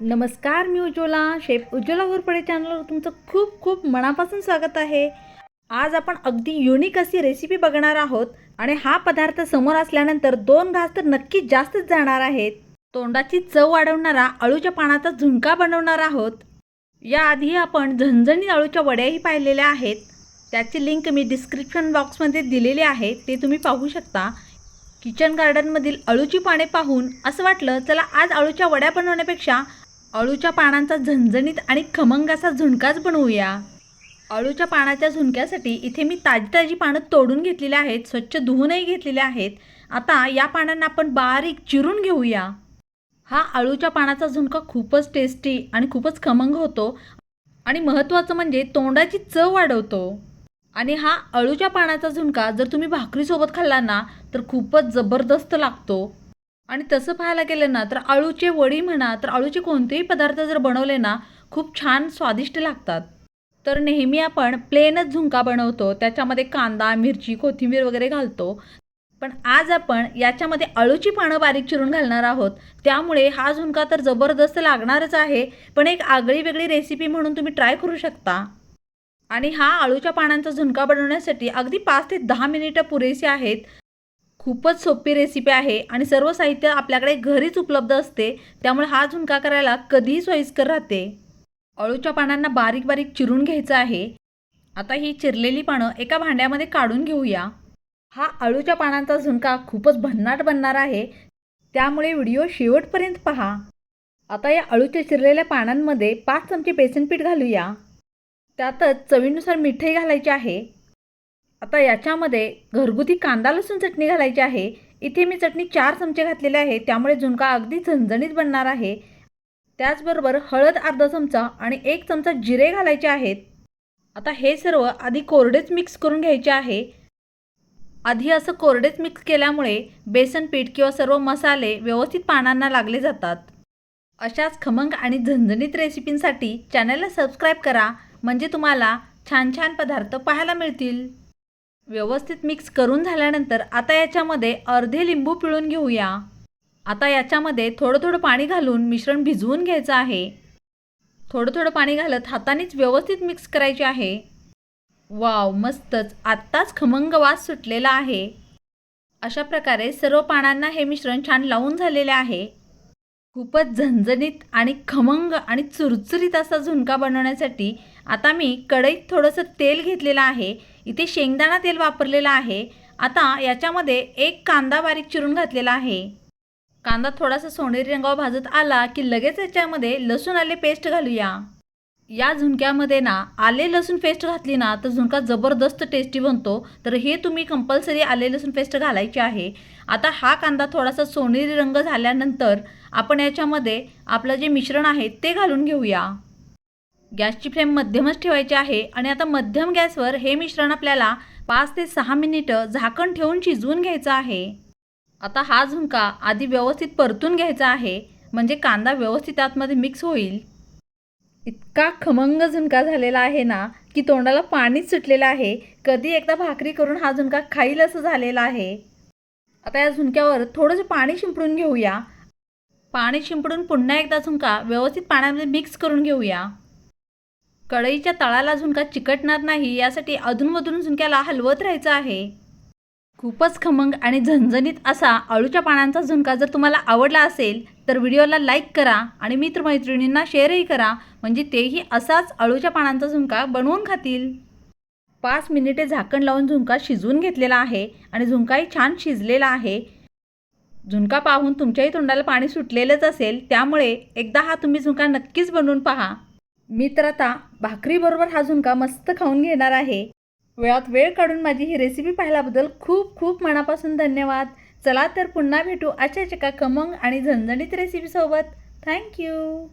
नमस्कार मी उज्ज्वला. शेफ उज्ज्वला घोरपडे चॅनलवर तुमचं खूप खूप मनापासून स्वागत आहे. आज आपण अगदी युनिक अशी रेसिपी बघणार आहोत आणि हा पदार्थ समोर असल्यानंतर दोन घास तर नक्कीच जास्तच जाणार आहेत. तोंडाची चव वाढवणारा अळूच्या पानाचा झुणका बनवणार आहोत. याआधी आपण झणझणीत अळूच्या वड्याही पाहिलेल्या आहेत. त्याची लिंक मी डिस्क्रिप्शन बॉक्समध्ये दिलेली आहे ते तुम्ही पाहू शकता. किचन गार्डनमधील अळूची पाने पाहून असं वाटलं चला आज अळूच्या वड्या बनवण्यापेक्षा अळूच्या पानांचा झणझणीत आणि खमंग असा झुणकाच बनवूया. अळूच्या पानाच्या झुणक्यासाठी इथे मी ताजी ताजी पानं तोडून घेतलेली आहेत स्वच्छ धुवूनही घेतलेले आहेत. आता या पानांना आपण बारीक चिरून घेऊया. हा अळूच्या पानाचा झुणका खूपच टेस्टी आणि खूपच खमंग होतो आणि महत्त्वाचं म्हणजे तोंडाची चव वाढवतो. आणि हा अळूच्या पानाचा झुणका जर तुम्ही भाकरीसोबत खाल्ला ना तर खूपच जबरदस्त लागतो. आणि तसं पाहायला गेलं ना तर अळूचे वडी म्हणा तर अळूचे कोणतेही पदार्थ जर बनवले ना खूप छान स्वादिष्ट लागतात. तर नेहमी आपण प्लेनच झुणका बनवतो त्याच्यामध्ये कांदा मिरची कोथिंबीर वगैरे घालतो. पण आज आपण याच्यामध्ये अळूची पानं बारीक चिरून घालणार आहोत. त्यामुळे हा झुणका तर जबरदस्त लागणारच आहे पण एक आगळी वेगळी रेसिपी म्हणून तुम्ही ट्राय करू शकता. आणि हा अळूच्या पानांचा झुणका बनवण्यासाठी अगदी पाच ते दहा मिनिटं पुरेशी आहेत. खूपच सोपी रेसिपी आहे आणि सर्व साहित्य आपल्याकडे घरीच उपलब्ध असते. त्यामुळे हा झुणका करायला कधीही सोयीस्कर राहते. अळूच्या पानांना बारीक बारीक चिरून घ्यायचं आहे. आता ही चिरलेली पानं एका भांड्यामध्ये काढून घेऊया. हा अळूच्या पानांचा झुणका खूपच भन्नाट बनणार आहे. त्यामुळे व्हिडिओ शेवटपर्यंत पहा. आता या अळूच्या चिरलेल्या पानांमध्ये पाच चमचे बेसन पीठ घालूया. त्यातच चवीनुसार मिठही घालायचे आहे. आता याच्यामध्ये घरगुती कांदा लसूण चटणी घालायची आहे. इथे मी चटणी चार चमचे घातलेले आहे. त्यामुळे झुणका अगदी झणझणीत बनणार आहे. त्याचबरोबर हळद अर्धा चमचा आणि एक चमचा जिरे घालायचे आहेत. आता हे सर्व आधी कोरडेच मिक्स करून घ्यायचे आहे. आधी असं कोरडेच मिक्स केल्यामुळे बेसन पीठ किंवा सर्व मसाले व्यवस्थित पानांना लागले जातात. अशाच खमंग आणि झणझणीत रेसिपींसाठी चॅनलला सबस्क्राईब करा. म्हणजे तुम्हाला छान छान पदार्थ पाहायला मिळतील. व्यवस्थित मिक्स करून झाल्यानंतर आता याच्यामध्ये अर्धे लिंबू पिळून घेऊया. आता याच्यामध्ये थोडं थोडं पाणी घालून मिश्रण भिजवून घ्यायचं आहे. थोडं थोडं पाणी घालत हातानेच व्यवस्थित मिक्स करायचे आहे. वाव मस्तच. आत्ताच खमंग वास सुटलेला आहे. अशा प्रकारे सर्व पानांना हे मिश्रण छान लावून झालेले आहे. खूपच झणझणीत आणि खमंग आणि चुरचुरीत असा झुणका बनवण्यासाठी आता मी कढईत थोडंसं तेल घेतलेलं आहे. इथे शेंगदाणा तेल वापरलेलं आहे. आता याच्यामध्ये एक कांदा बारीक चिरून घातलेला आहे. कांदा थोडासा सोनेरी रंगावर भाजत आला की लगेच याच्यामध्ये लसूण आले पेस्ट घालूया. या झुणक्यामध्ये ना आले लसूण पेस्ट घातली ना तर झुणका जबरदस्त टेस्टी बनतो. तर हे तुम्ही कंपल्सरी आले लसूण पेस्ट घालायची आहे. आता हा कांदा थोडासा सोनेरी रंग झाल्यानंतर आपण याच्यामध्ये आपलं जे मिश्रण आहे ते घालून घेऊया. गॅसची फ्लेम मध्यमच ठेवायची आहे आणि आता मध्यम गॅसवर हे मिश्रण आपल्याला पाच ते सहा मिनिटं झाकण ठेवून शिजवून घ्यायचं आहे. आता हा झुणका आधी व्यवस्थित परतून घ्यायचा आहे म्हणजे कांदा व्यवस्थित आतमध्ये मिक्स होईल. इतका खमंग झुणका झालेला आहे ना की तोंडाला पाणीच सुटलेलं आहे. कधी एकदा भाकरी करून हा झुणका खाईल असं झालेला आहे. आता या झुणक्यावर थोडंसं पाणी शिंपडून घेऊया. पाणी शिंपडून पुन्हा एकदा झुणका व्यवस्थित पाण्यामध्ये मिक्स करून घेऊया. कढईच्या तळाला झुणका चिकटणार नाही यासाठी अधूनमधून झुणक्याला हलवत राहायचं आहे. खूपच खमंग आणि झणझणीत असा अळूच्या पानांचा झुणका जर तुम्हाला आवडला असेल तर व्हिडिओला लाईक करा आणि मित्रमैत्रिणींना शेअरही करा. म्हणजे तेही असाच अळूच्या पानांचा झुणका बनवून खातील. पाच मिनिटे झाकण लावून झुणका शिजवून घेतलेला आहे आणि झुणकाही छान शिजलेला आहे. झुणका पाहून तुमच्याही तोंडाला पाणी सुटलेलंच असेल त्यामुळे एकदा हा तुम्ही झुणका नक्कीच बनवून पहा. मी तर आता भाकरीबरोबर हा झुणका मस्त खाऊन घेणार आहे. वेळात वेळ काढून माझी ही रेसिपी पाहिल्याबद्दल खूप खूप मनापासून धन्यवाद. चला तर पुन्हा भेटू अशाच एका कमंग आणि झणझणीत रेसिपीसोबत थँक्यू